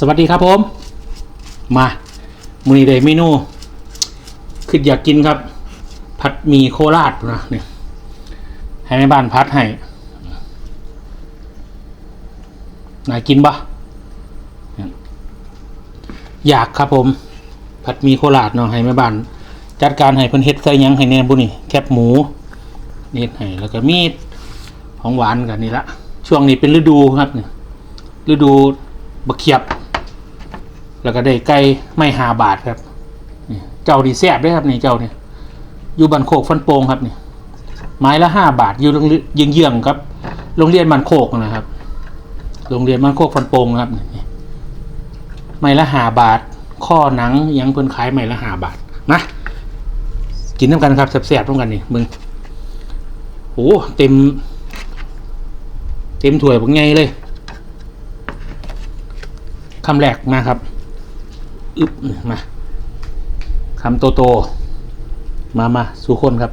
สวัสดีครับผม มามือนี้ได้เมนูคืออยากกินครับ ผัดหมี่โคราชนะเนี่ยให้แม่บ้านพัดให้น่ากินปะอยากครับผม ผัดหมี่โคราชเนาะให้แม่บ้าน จัดการให้เพิ่นเฮ็ดใส่ยังให้แน่บุนี่แคบหมูนี่ให้แล้วก็มีดของหวานกันนี่ละช่วงนี้เป็นฤดูครับเนี่ยฤดูบะเขียบ แล้วก็ได้ไก่ไม่หาบาทครับเจ้าดีแซ่บด้วยครับนี่เจ้าเนี่ยอยู่บันโคกฟันโปงครับนี่ไม้ละห้าบาทอยู่โรงเรียนเยื้องครับ โรงเรียนบันโคกนะครับ โรงเรียนบันโคกฟันโปงครับนี่ไม้ละห้าบาท ข้อหนังยังเพิ่นขายไม้ละห้าบาทนะกินน้ำกันครับแซ่บๆร่วมกันนี่มึงโอ้เต็ม เต็มถ้วยเป็นไงเลยคำแรกมาครับ อึบมาคำโตโต มามาสู่คนครับ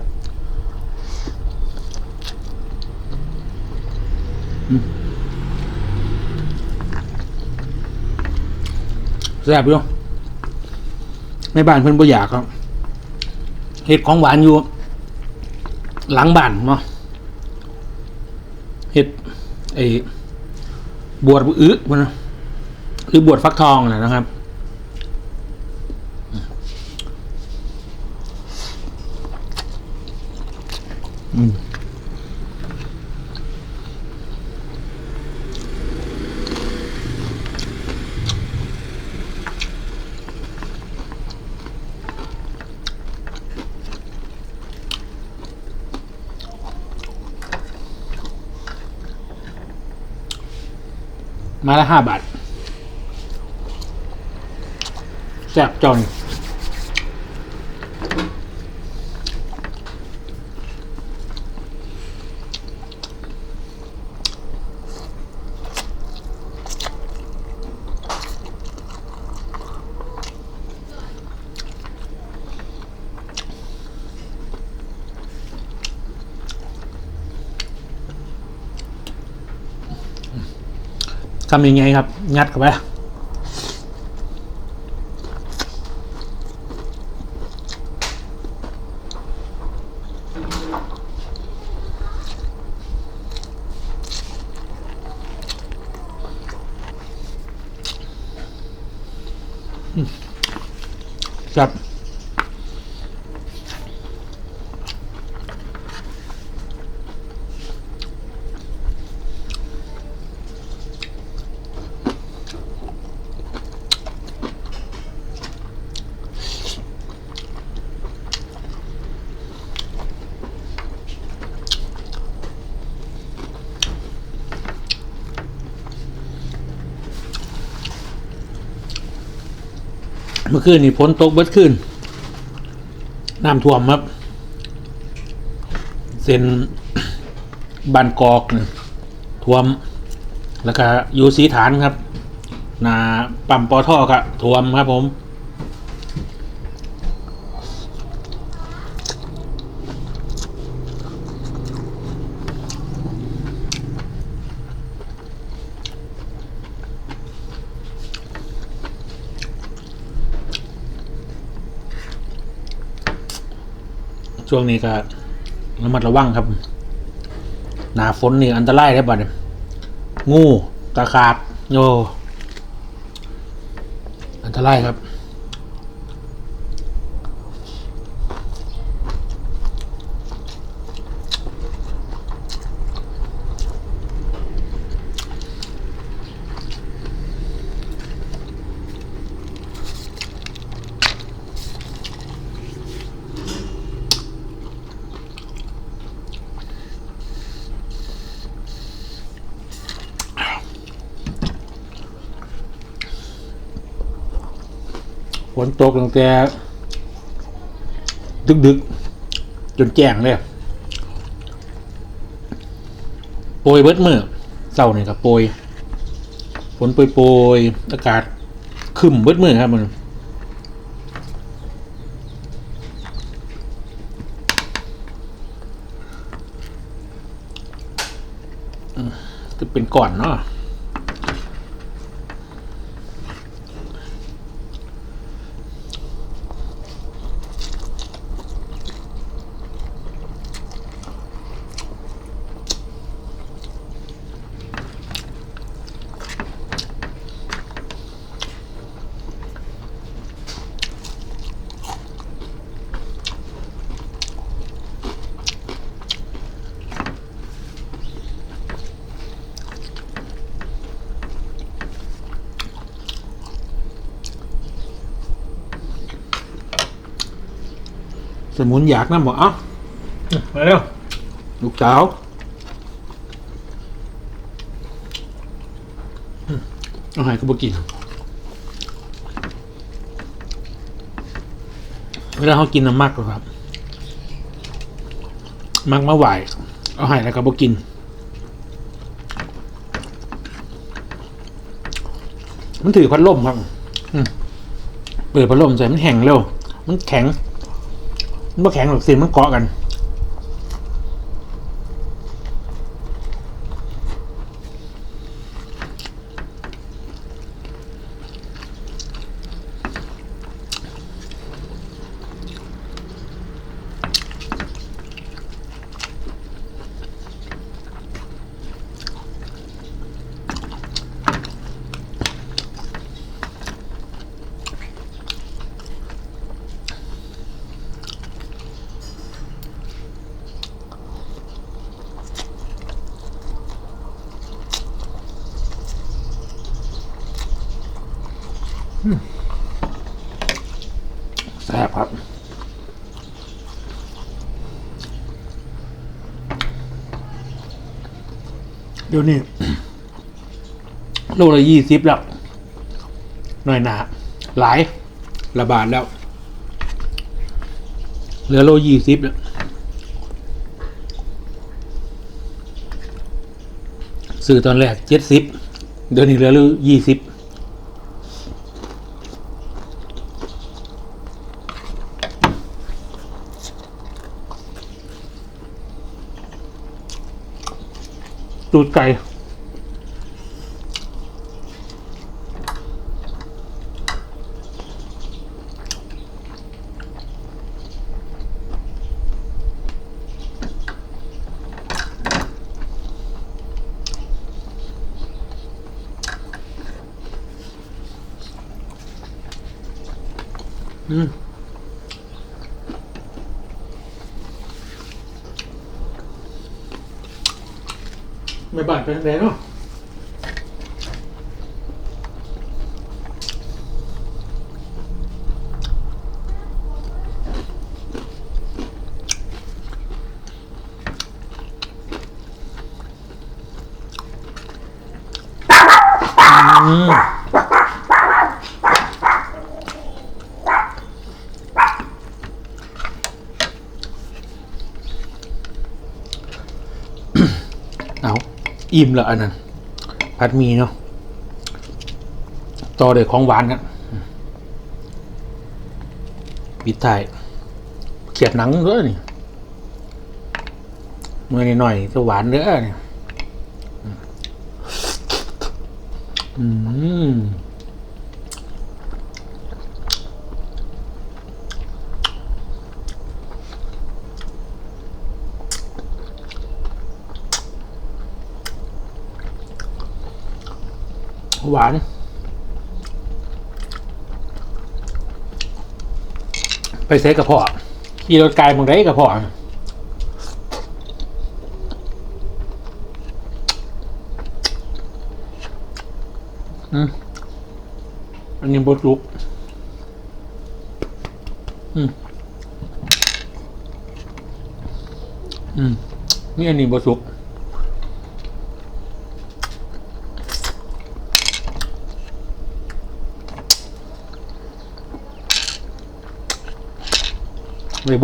แซ่บอยู่ในบ้านเพิ่นบ่อยากครับเห็ดของหวานอยู่ หลังบ้านเนาะเห็ดไอ้บวชอึมันนะหรือบวชฟักทองนะนะครับ มาละห้าบาทแซ่บจอน ทำยังไงครับ งัดเข้าไปครับ เมื่อคืนนี่ฝนตกเบิดคืนน้ำท่วมครับ เส้นบานกอกนท่วม แล้วก็อยู่สีฐานครับนาปั๊มปอท่อก็ท่วมครับผม ช่วงนี้ก็ระมัดระวังครับ หนาฝนนี่อันตรายได้บัดเนี่ยงูตะขาบโยอันตรายครับ นตกตั้งแต่ดึกๆจนแจ้งเลยโปรยเบิดมือเศร้าเนี่ยครับโปรยฝนโปรยโปรยอากาศครึมเบิดมือครับมันอืมจะเป็นก่อนเนาะ มุนอยากนะบอกเอ้ามาเร็วลูกสาวอืมเอาใหายก็บ่กิน เวลาเขากินน้ำมักหรอครับ มักมาไหวเอาใหายแล้วก็บ่กิน มันถือพัดลมครับอืมเปิดพัดลมใส่มันแห้งเร็ว มันแข็ง มันแข็งหรอกสิมันเกาะกัน เดี๋ยวนี้โลละยี่สิบแล้ว หน่อยหนาหลายระบาดแล้ว เหลือโลยี่สิบแล้วซื้อตอนแรกเจ็ดสิบเดี๋ยวนี้เหลือโลยี่สิบ ตูดไก่อืม ไม่บาดไป็นแดงเนาะอืม อิ่มละอันนั้น ผัดมีเนาะต่อเด็กของหวานครับปิดท้ายเขียดหนังเด้อนี่เมื่อนหน่อยจะหวานเด้อนี่อืม หวาน ไปเซ็กกับพ่อขี่รถไกลมึงได้กับพ่ออืมอันนี้บดลุก อืม อืม นี่อันนี้บดสุก ไม่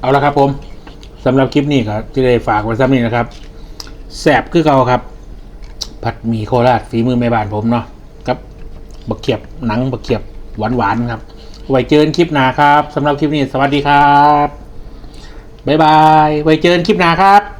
เอาละครับผมสำหรับคลิปนี้ครับที่ได้ฝากไว้ซ้ำนี้นะครับแสบคือเก่าครับ ผัดหมี่โคราชฝีมือแม่บ้านผมเนาะครับบักเขียบหนังบักเขียบหวานๆครับ ไว้เจอกันคลิปหน้าครับสำหรับคลิปนี้ สวัสดีครับบ๊ายบาย ไว้เจอกันคลิปหน้าครับ